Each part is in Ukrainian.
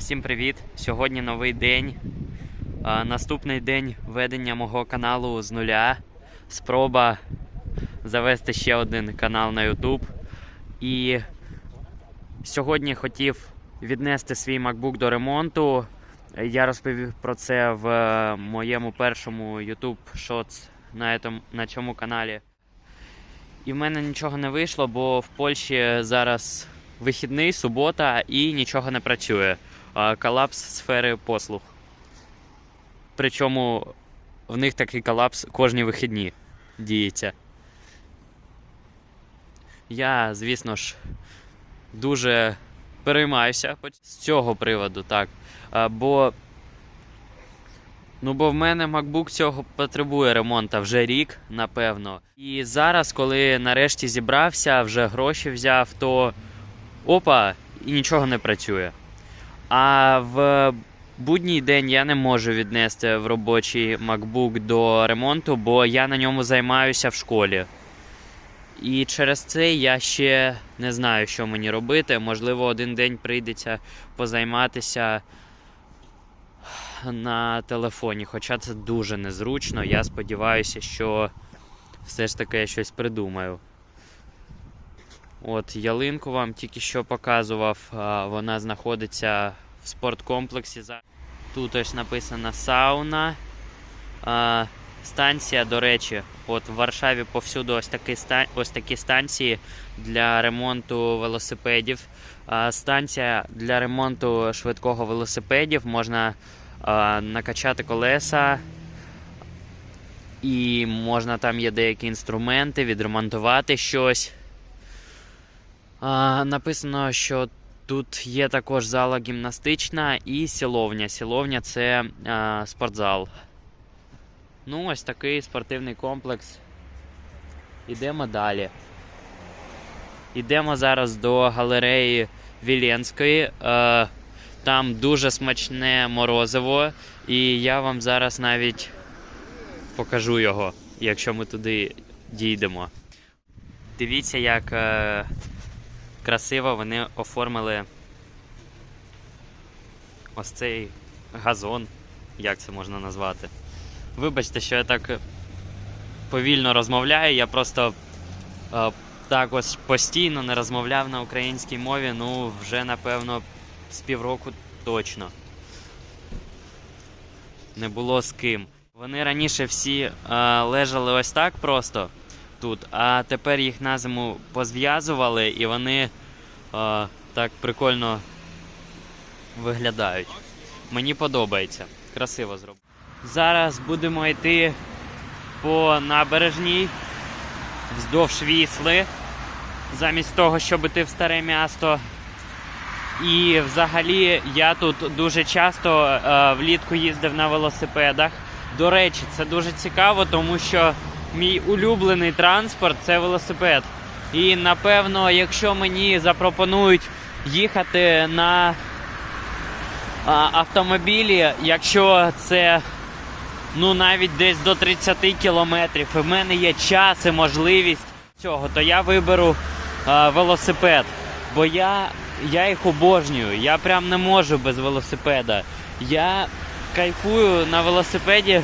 Всім привіт! Сьогодні новий день. Наступний день ведення мого каналу з нуля. Спроба завести ще один канал на YouTube. І сьогодні хотів віднести свій MacBook до ремонту. Я розповів про це в моєму першому YouTube Shorts на, етом- на цьому каналі. І в мене нічого не вийшло, бо в Польщі зараз вихідний, субота і нічого не працює. Колапс сфери послуг. Причому в них такий колапс кожні вихідні діється. Я, звісно ж, дуже переймаюся з цього приводу, так. Бо. Ну, бо в мене MacBook цього потребує ремонту вже рік, напевно. І зараз, коли нарешті зібрався, вже гроші взяв, то опа, і нічого не працює. А в будній день я не можу віднести в робочий MacBook до ремонту, бо я на ньому займаюся в школі. І через це я ще не знаю, що мені робити. Можливо, один день прийдеться позайматися на телефоні. Хоча це дуже незручно. Я сподіваюся, що все ж таки я щось придумаю. От ялинку вам тільки що показував. Вона знаходиться в спорткомплексі. Тут ось написано сауна. Станція, до речі, от в Варшаві повсюду ось такі, ось такі станції для ремонту велосипедів. Станція для ремонту швидкого велосипедів можна накачати колеса. І можна там є деякі інструменти, відремонтувати щось. А, написано, що тут є також зала гімнастична і сіловня. Сіловня це а, спортзал. Ну, ось такий спортивний комплекс. Ідемо далі. Ідемо зараз до галереї Віленської. Е, там дуже смачне морозиво, і я вам зараз навіть покажу його, якщо ми туди дійдемо. Дивіться, як е, красиво вони оформили ось цей газон, як це можна назвати. Вибачте, що я так повільно розмовляю, я просто е, так ось постійно не розмовляв на українській мові, ну вже напевно з півроку точно. Не було з ким. Вони раніше всі е, лежали ось так просто тут, а тепер їх на зиму позв'язували і вони е, так прикольно виглядають. Мені подобається. Красиво зроблено. Зараз будемо йти по набережній вздовж вісли, замість того, щоб йти в старе місто. І взагалі я тут дуже часто е, влітку їздив на велосипедах. До речі, це дуже цікаво, тому що мій улюблений транспорт це велосипед. І напевно, якщо мені запропонують їхати на автомобілі, якщо це ну навіть десь до 30 кілометрів, і в мене є час і можливість цього, то я виберу а, велосипед. Бо я, я їх обожнюю. Я прям не можу без велосипеда. Я кайфую на велосипеді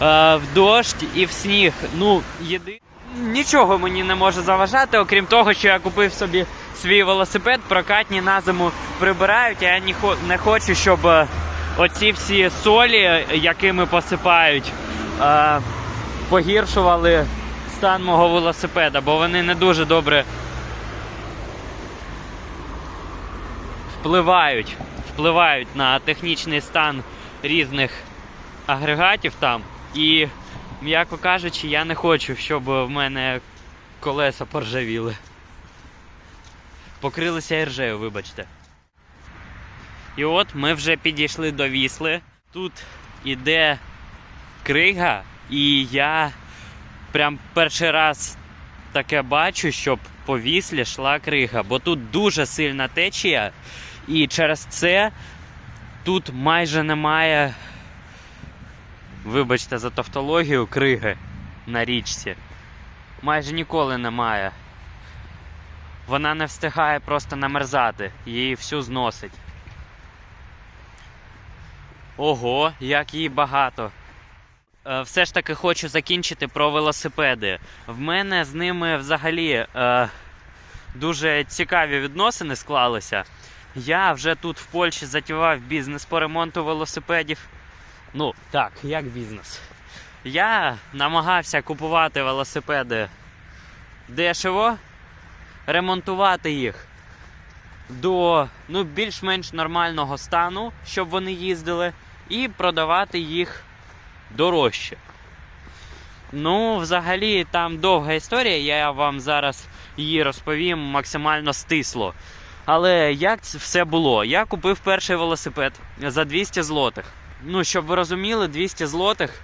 в дощ і в сніг. Ну, єди... Нічого мені не може заважати, окрім того, що я купив собі свій велосипед, прокатні на зиму прибирають, а я не хочу, щоб е, оці всі солі, якими посипають, е, погіршували стан мого велосипеда, бо вони не дуже добре впливають, впливають на технічний стан різних агрегатів там. І, м'яко кажучи, я не хочу, щоб в мене колеса поржавіли. Покрилися іржею, вибачте. І от ми вже підійшли до вісли. Тут іде крига, і я прям перший раз таке бачу, щоб по віслі йшла крига, бо тут дуже сильна течія, і через це тут майже немає, вибачте за тавтологію, криги на річці. Майже ніколи немає. Вона не встигає просто намерзати, її всю зносить. Ого, як її багато. Е, Все ж таки хочу закінчити про велосипеди. В мене з ними взагалі е, дуже цікаві відносини склалися. Я вже тут в Польщі затівав бізнес по ремонту велосипедів. Ну, так, як бізнес. Я намагався купувати велосипеди дешево, ремонтувати їх до ну, більш-менш нормального стану, щоб вони їздили, і продавати їх дорожче. Ну, взагалі, там довга історія, я вам зараз її розповім максимально стисло. Але як це все було? Я купив перший велосипед за 200 злотих. Ну, щоб ви розуміли, 200 злотих.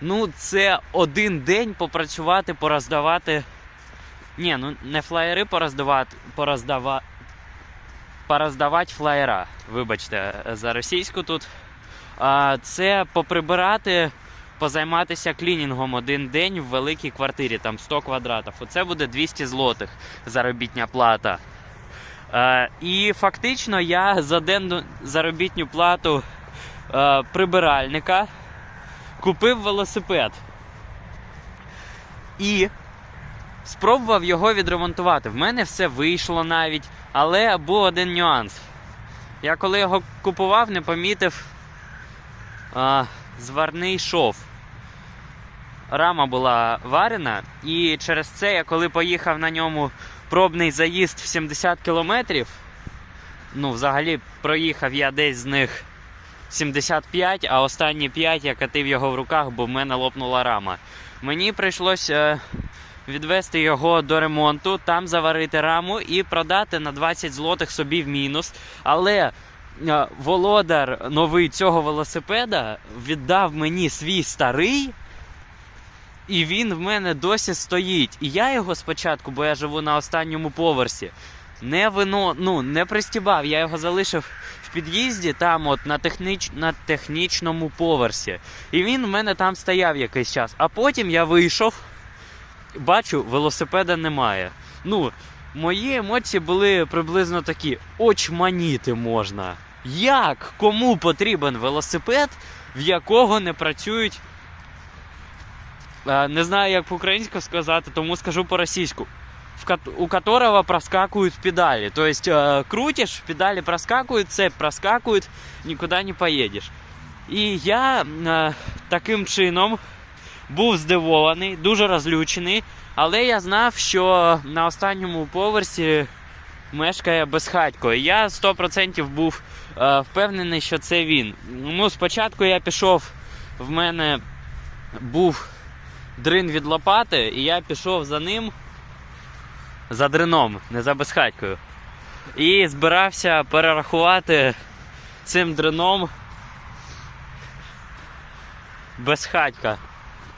Ну, це один день попрацювати, пороздавати. Ні, ну не флаєри пороздавати, пороздава... пороздавати флаєра. Вибачте, за російську тут. А, це поприбирати, позайматися клінінгом один день в великій квартирі, там 100 квадратів. Оце буде 200 злотих заробітня плата. Е, і фактично я за денну заробітню плату е, прибиральника купив велосипед. І спробував його відремонтувати. В мене все вийшло навіть, але був один нюанс. Я коли його купував, не помітив а, зварний шов. Рама була варена, і через це я коли поїхав на ньому пробний заїзд в 70 кілометрів, ну, взагалі проїхав я десь з них 75, а останні 5 я катив його в руках, бо в мене лопнула рама. Мені прийшлося е, відвести його до ремонту, там заварити раму і продати на 20 злотих собі в мінус. Але е, володар новий цього велосипеда віддав мені свій старий. І він в мене досі стоїть. І я його спочатку, бо я живу на останньому поверсі, не вино, ну, не пристібав. Я його залишив в під'їзді, там, от на, техніч, на технічному поверсі. І він в мене там стояв якийсь час. А потім я вийшов, бачу, велосипеда немає. Ну, мої емоції були приблизно такі: очманіти можна. Як? Кому потрібен велосипед, в якого не працюють Е, Не знаю, як по-українську сказати, тому скажу по-російську. В кот- У которого проскакивают педали. То есть э, крутишь, педали проскакивают, цепь проскакивает, никуда не поїдеш. І я е, таким чином був здивований, дуже розлючений, але я знав, що на останньому поверсі мешкає безхатько. Я 100% був е, впевнений, що це він. Ну, спочатку я пішов, в мене був дрин від лопати, і я пішов за ним за дрином, не за безхатькою. І збирався перерахувати цим дрином безхатька.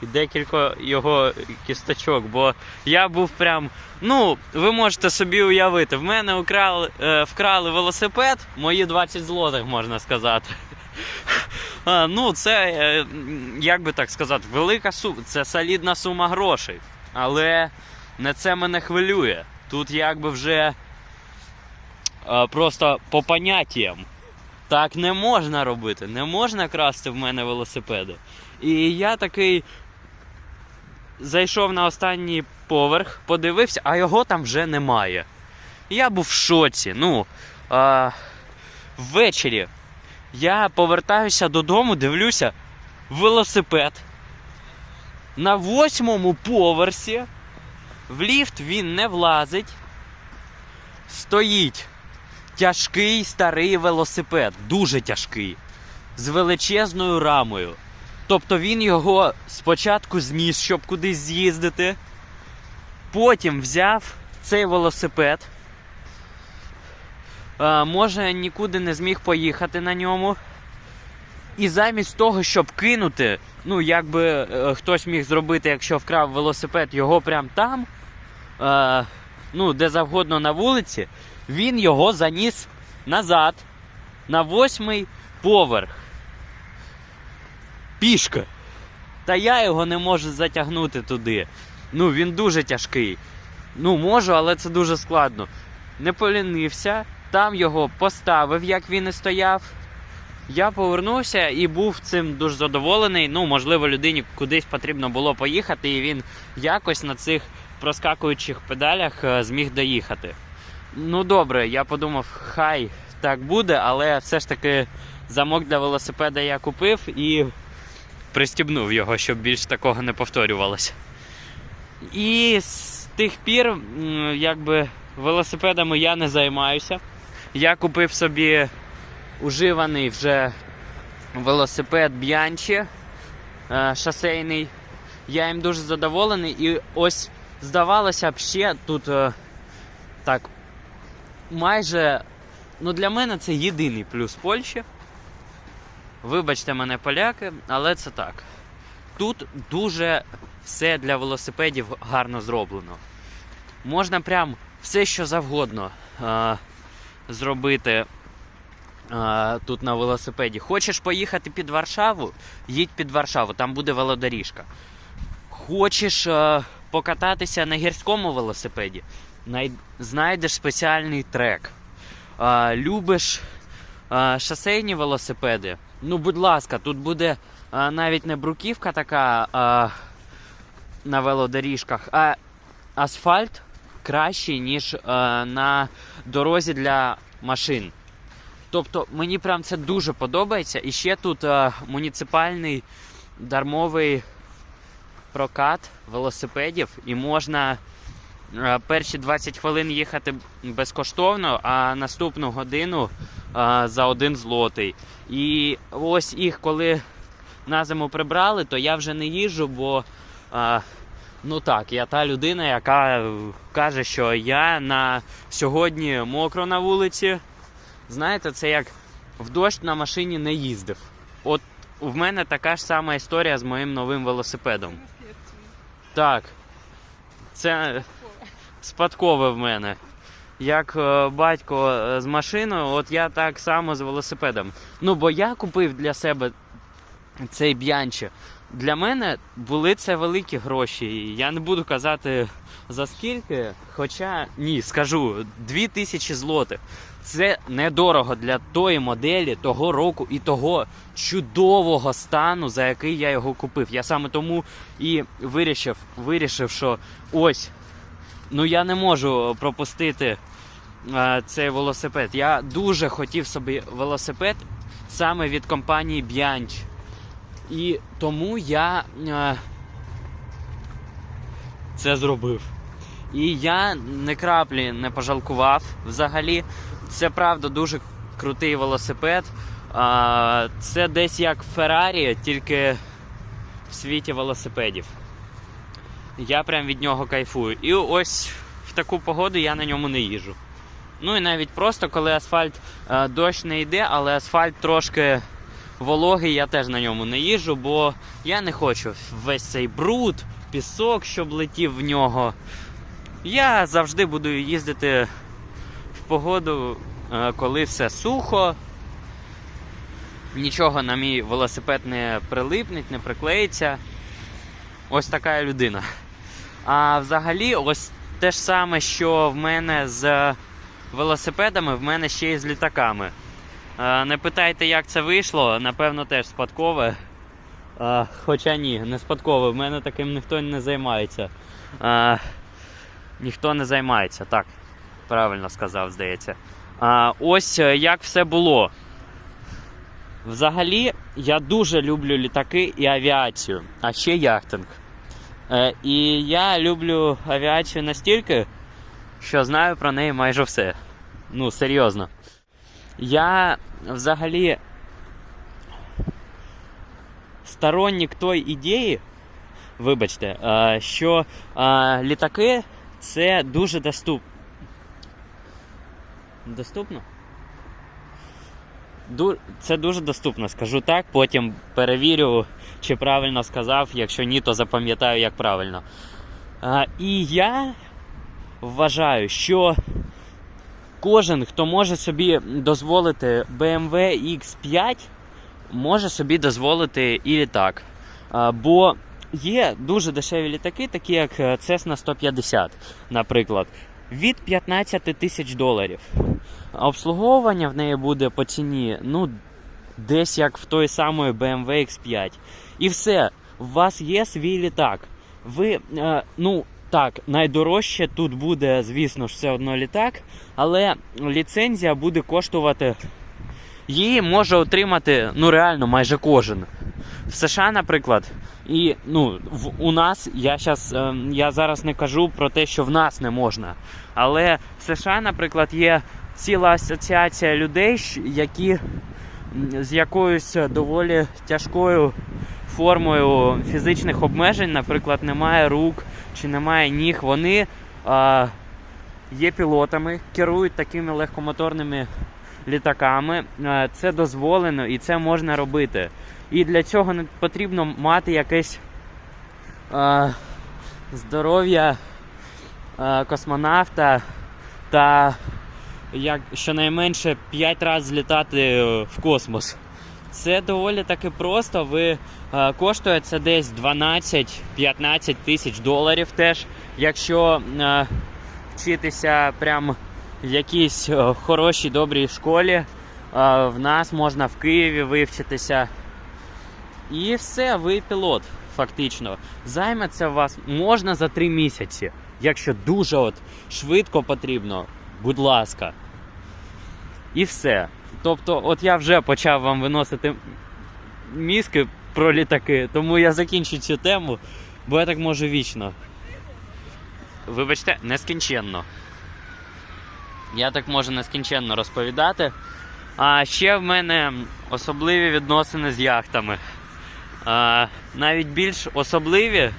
І декілька його кісточок, бо я був прям. Ну, ви можете собі уявити, в мене украли, е, вкрали велосипед, мої 20 злотих, можна сказати. А, ну, це, е, як би так сказати, велика сума, це солідна сума грошей. Але не це мене хвилює. Тут якби вже е, просто по поняттям. Так не можна робити, не можна красти в мене велосипеди. І я такий зайшов на останній поверх, подивився, а його там вже немає. Я був в шоці. Ну, а, ввечері я повертаюся додому, дивлюся, велосипед. На восьмому поверсі в ліфт він не влазить. Стоїть тяжкий старий велосипед, дуже тяжкий, з величезною рамою. Тобто він його спочатку зніс, щоб кудись з'їздити. Потім взяв цей велосипед. Е, може, нікуди не зміг поїхати на ньому. І замість того, щоб кинути, ну, як би е, хтось міг зробити, якщо вкрав велосипед, його прямо там, е, ну, де завгодно на вулиці, він його заніс назад на восьмий поверх. Пішки. Та я його не можу затягнути туди. Ну, він дуже тяжкий. Ну, можу, але це дуже складно. Не полінився, там його поставив, як він і стояв. Я повернувся і був цим дуже задоволений. Ну, можливо, людині кудись потрібно було поїхати, і він якось на цих проскакуючих педалях е, зміг доїхати. Ну добре, я подумав, хай так буде, але все ж таки замок для велосипеда я купив і пристібнув його, щоб більш такого не повторювалося. І з тих пір, якби велосипедами я не займаюся. Я купив собі уживаний вже велосипед Bianchi е, шосейний. Я їм дуже задоволений. І ось здавалося б ще тут е, так майже. Ну, для мене це єдиний плюс Польщі. Вибачте мене, поляки, але це так. Тут дуже все для велосипедів гарно зроблено. Можна прям все, що завгодно е, зробити тут на велосипеді. Хочеш поїхати під Варшаву? Їдь під Варшаву, там буде велодоріжка. Хочеш е, покататися на гірському велосипеді? Най... Знайдеш спеціальний трек. Любиш е, шосейні велосипеди? Ну, будь ласка, тут буде навіть не бруківка така на велодоріжках, а асфальт кращий, ніж е, на дорозі для машин. Тобто мені прям це дуже подобається. І ще тут е, муніципальний дармовий прокат велосипедів, і можна е, перші 20 хвилин їхати безкоштовно, а наступну годину е, за один злотий. І ось їх, коли на зиму прибрали, то я вже не їжджу, бо. е, Ну так, я та людина, яка каже, що я на сьогодні мокро на вулиці. Знаєте, це як в дощ на машині не їздив. От в мене така ж сама історія з моїм новим велосипедом. Так. Це спадкове в мене. Як е, батько е, з машиною, от я так само з велосипедом. Ну, бо я купив для себе цей б'янче. Для мене були це великі гроші. Я не буду казати за скільки, хоча ні, скажу 2000 злотих. Це недорого для тої моделі, того року і того чудового стану, за який я його купив. Я саме тому і вирішив, вирішив, що ось, ну я не можу пропустити е, цей велосипед. Я дуже хотів собі велосипед саме від компанії Bianchi. І тому я е, це зробив. І я не краплі не пожалкував взагалі. Це правда дуже крутий велосипед. Це десь як Феррарі, тільки в світі велосипедів. Я прям від нього кайфую. І ось в таку погоду я на ньому не їжу. Ну і навіть просто коли асфальт е, дощ не йде, але асфальт трошки вологий, я теж на ньому не їжу, бо я не хочу весь цей бруд, пісок, щоб летів в нього. Я завжди буду їздити погоду, е, коли все сухо. Нічого на мій велосипед не прилипнеть, не приклеїться. Ось така людина. А взагалі, ось те ж саме, що в мене з велосипедами, в мене ще й з літаками. Е, Не питайте, як це вийшло, напевно, теж спадкове. Е, Хоча ні, не спадкове, в мене таким ніхто не займається. Ніхто не займається, так. Правильно сказав, здається. А, ось е, як все було. Взагалі, я дуже люблю літаки і авіацію, а ще яхтинг. Е, і я люблю авіацію настільки, що знаю про неї майже все. Ну, серйозно. Я взагалі сторонник той ідеї, вибачте, е, що е, літаки це дуже доступ... доступно. Це дуже доступно, скажу так. Потім перевірю, чи правильно сказав. Якщо ні, то запам'ятаю, як правильно. І я вважаю, що кожен, хто може собі дозволити BMW X5, може собі дозволити і літак. Бо є дуже дешеві літаки, такі як е, Cessna 150, наприклад, від 15 тисяч доларів. Обслуговування в неї буде по ціні ну, десь як в той самої BMW X5. І все, у вас є свій літак. Ви, е, ну так, найдорожче тут буде, звісно ж, все одно літак, але ліцензія буде коштувати. Її може отримати ну реально майже кожен. В США, наприклад, і ну, в, у нас я щас, е, я зараз не кажу про те, що в нас не можна. Але в США, наприклад, є ціла асоціація людей, які з якоюсь доволі тяжкою формою фізичних обмежень, наприклад, немає рук чи немає ніг. Вони а, є пілотами, керують такими легкомоторними літаками. Е, Це дозволено і це можна робити. І для цього не потрібно мати якесь е, здоров'я космонавта та як щонайменше 5 разів злітати е, в космос. Це доволі таки просто. Ви е, коштує це десь 12-15 тисяч доларів теж. Якщо е, вчитися прям в якійсь е, хорошій добрій школі, е, в нас можна в Києві вивчитися. І все, ви пілот, фактично. Займе це вас можна за 3 місяці. Якщо дуже от швидко потрібно, будь ласка. І все. Тобто, от я вже почав вам виносити мізки про літаки, тому я закінчу цю тему, бо я так можу вічно. Вибачте, нескінченно. Я так можу нескінченно розповідати. А ще в мене особливі відносини з яхтами. А, навіть більш особливі,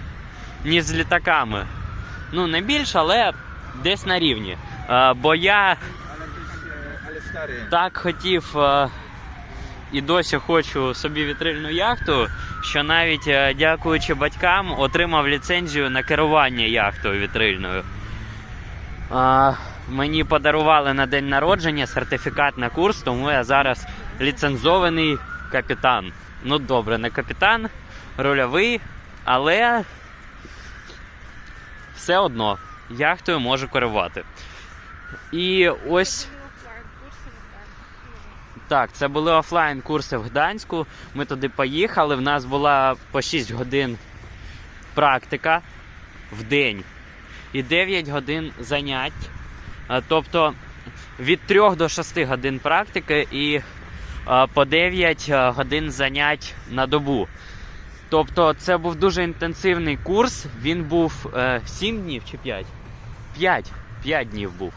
ніж з літаками. Ну, не більш, але десь на рівні. А, бо я так хотів е, і досі хочу собі вітрильну яхту, що навіть е, дякуючи батькам отримав ліцензію на керування яхтою вітрильною. Мені подарували на день народження сертифікат на курс, тому я зараз ліцензований капітан. Ну добре, не капітан, рольовий, але все одно яхтою можу керувати. І ось. Так, це були офлайн курси в Гданську. Ми туди поїхали. В нас була по 6 годин практика в день і 9 годин занять. Тобто від 3 до 6 годин практики і по 9 годин занять на добу. Тобто це був дуже інтенсивний курс. Він був е, 7 днів чи 5? 5. 5 днів був.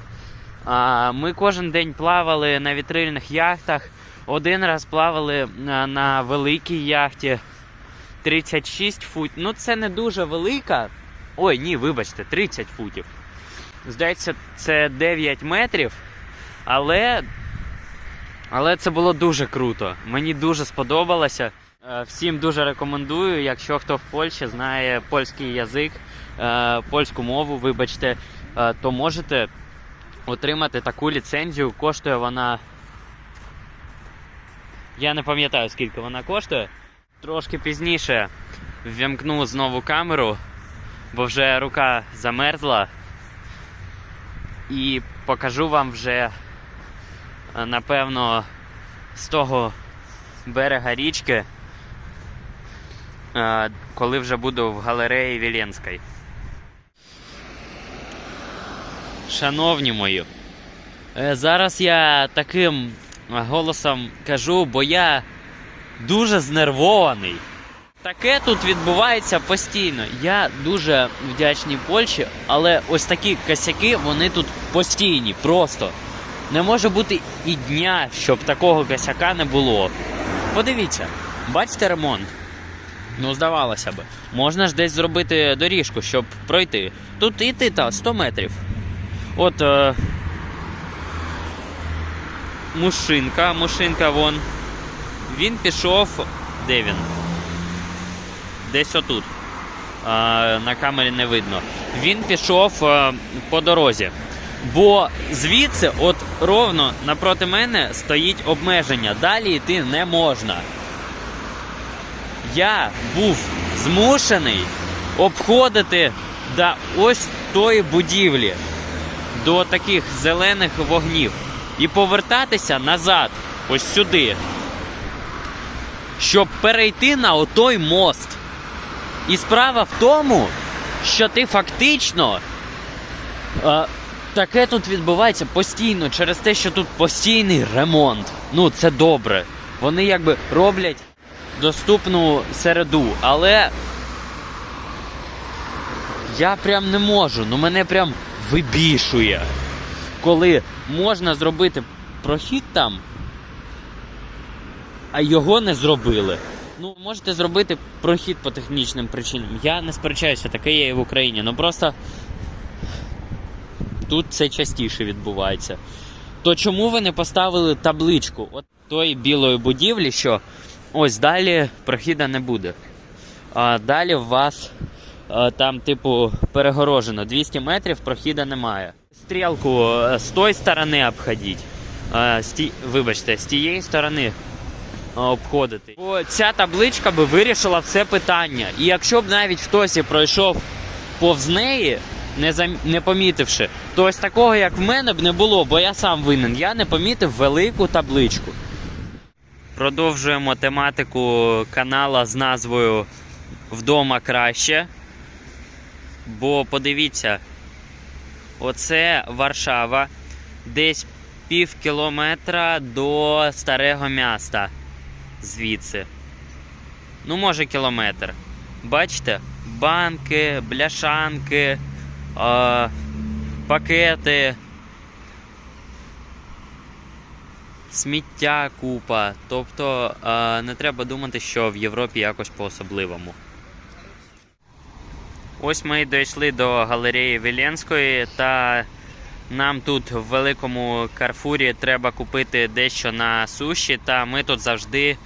Ми кожен день плавали на вітрильних яхтах. Один раз плавали на, на великій яхті 36 фут. Ну, це не дуже велика. Ой, ні, вибачте, 30 футів. Здається, це 9 метрів. Але, але це було дуже круто. Мені дуже сподобалося. Е, Всім дуже рекомендую, якщо хто в Польщі знає польський язик, е, польську мову, вибачте, е, то можете отримати таку ліцензію. Коштує вона. Я не пам'ятаю, скільки вона коштує. Трошки пізніше ввімкну знову камеру, бо вже рука замерзла. І покажу вам вже, е, напевно, з того берега річки, е, коли вже буду в галереї Віленської. Шановні мої, е, зараз я таким голосом кажу, бо я дуже знервований. Таке тут відбувається постійно. Я дуже вдячний Польщі, але ось такі косяки, вони тут постійні, просто. Не може бути і дня, щоб такого косяка не було. Подивіться, бачите ремонт? Ну, здавалося б, можна ж десь зробити доріжку, щоб пройти. Тут іти та 100 метрів. От е, мушинка, мушинка вон. Він пішов. Де він? Десь отут. А, на камері не видно. Він пішов е, по дорозі. Бо звідси, от ровно напроти мене, стоїть обмеження. Далі йти не можна. Я був змушений обходити до ось тої будівлі, до таких зелених вогнів, і повертатися назад, ось сюди. щоб перейти на отой мост. І справа в тому, що ти фактично. Е, таке тут відбувається постійно через те, що тут постійний ремонт. Ну, це добре. Вони якби роблять доступну середу, але я прям не можу. Ну мене прям вибішує. Коли можна зробити прохід там, а його не зробили. Ну, можете зробити прохід по технічним причинам. Я не сперечаюся, таке є і в Україні. Ну просто тут це частіше відбувається. То чому ви не поставили табличку от тої білої будівлі, що ось далі прохіда не буде. А далі в вас там, типу, перегорожено 200 метрів, прохіда немає. Стрілку е, з тої сторони обходіть. З ті... Вибачте, з тієї сторони обходити. Бо ця табличка би вирішила все питання. І якщо б навіть хтось і пройшов повз неї, не, зам... не помітивши, то ось такого, як в мене, б не було, бо я сам винен. Я не помітив велику табличку. Продовжуємо тематику канала з назвою Вдома краще. Бо подивіться, оце Варшава, десь пів кілометра до старого міста звідси. Ну, може, кілометр. Бачите? Банки, бляшанки, е, пакети. Сміття купа. Тобто е, не треба думати, що в Європі якось по-особливому. Ось ми дійшли до галереї Віленської, та нам тут в великому Карфурі треба купити дещо на суші. Та ми тут завжди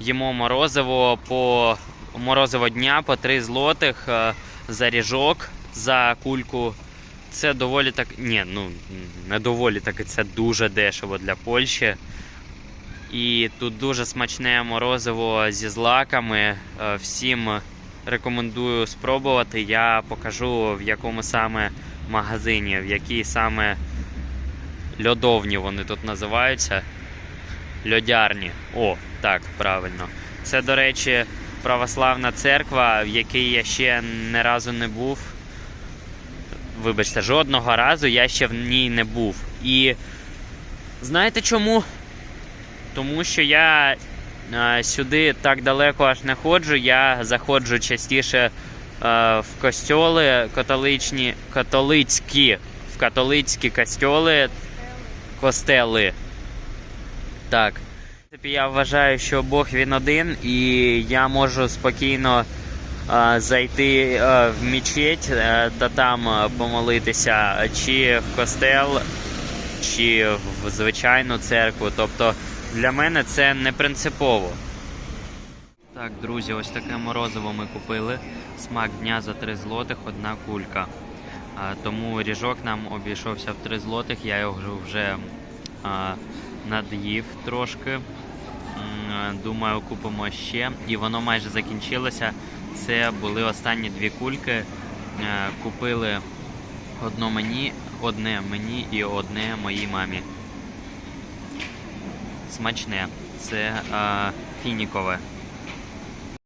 їмо морозиво по морозиво дня по 3 злотих е, за ріжок за кульку. Це доволі так. Ні, ну не доволі таки, це дуже дешево для Польщі. І тут дуже смачне морозиво зі злаками. Е, Всім рекомендую спробувати. Я покажу в якому саме магазині, в якій саме льодовні вони тут називаються. Льодярні. О, так, правильно. Це, до речі, православна церква, в якій я ще не разу не був. Вибачте, жодного разу я ще в ній не був. І знаєте чому? Тому що я сюди так далеко аж не ходжу. Я заходжу частіше е, в костьоли католичні, католицькі, в католицькі костьоли, костели. Так. Я вважаю, що Бог він один, і я можу спокійно е, зайти е, в мечеть е, та там е, помолитися, чи в костел, чи в звичайну церкву. Тобто для мене це не принципово. Так, друзі, ось таке морозиво ми купили. Смак дня за 3 злотих, одна кулька. А, тому ріжок нам обійшовся в 3 злотих, я його вже а, над'їв трошки. Думаю, купимо ще. І воно майже закінчилося. Це були останні дві кульки. Купили одно мені, одне мені і одне моїй мамі. Смачне. Це е, фінікове.